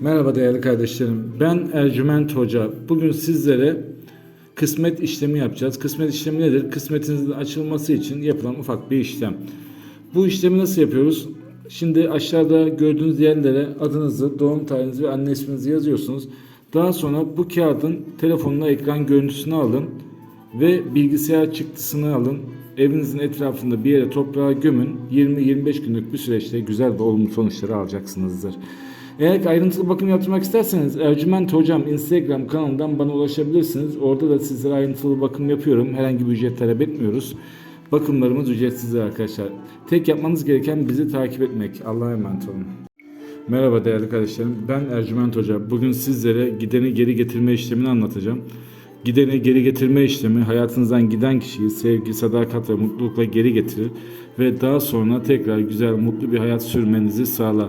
Merhaba değerli kardeşlerim. Ben Ercüment Hoca. Bugün sizlere kısmet işlemi yapacağız. Kısmet işlemi nedir? Kısmetinizin açılması için yapılan ufak bir işlem. Bu işlemi nasıl yapıyoruz? Şimdi aşağıda gördüğünüz yerlere adınızı, doğum tarihinizi ve anne isminizi yazıyorsunuz. Daha sonra bu kağıdın telefonuna ekran görüntüsünü alın ve bilgisayar çıktısını alın. Evinizin etrafında bir yere toprağa gömün. 20-25 günlük bir süreçte güzel ve olumlu sonuçları alacaksınızdır. Eğer ayrıntılı bakım yaptırmak isterseniz Ercüment Hocam Instagram kanalından bana ulaşabilirsiniz. Orada da sizlere ayrıntılı bakım yapıyorum. Herhangi bir ücret talep etmiyoruz. Bakımlarımız ücretsizdir arkadaşlar. Tek yapmanız gereken bizi takip etmek. Allah'a emanet olun. Merhaba değerli kardeşlerim. Ben Ercüment Hoca. Bugün sizlere gideni geri getirme işlemini anlatacağım. Gideni geri getirme işlemi hayatınızdan giden kişiyi sevgi, sadakat ve mutlulukla geri getirir ve daha sonra tekrar güzel, mutlu bir hayat sürmenizi sağlar.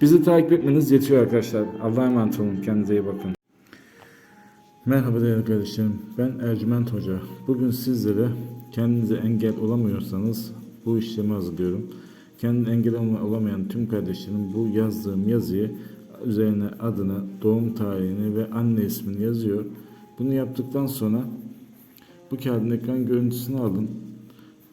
Bizi takip etmeniz yetiyor arkadaşlar. Allah'a emanet olun. Kendinize iyi bakın. Merhaba değerli kardeşlerim. Ben Ercüment Hoca. Bugün sizlere kendinize engel olamıyorsanız bu işlemi hazırlıyorum. Kendine engel olamayan tüm kardeşlerim bu yazdığım yazıyı üzerine adını, doğum tarihini ve anne ismini yazıyor. Bunu yaptıktan sonra bu kağıdın ekran görüntüsünü alın.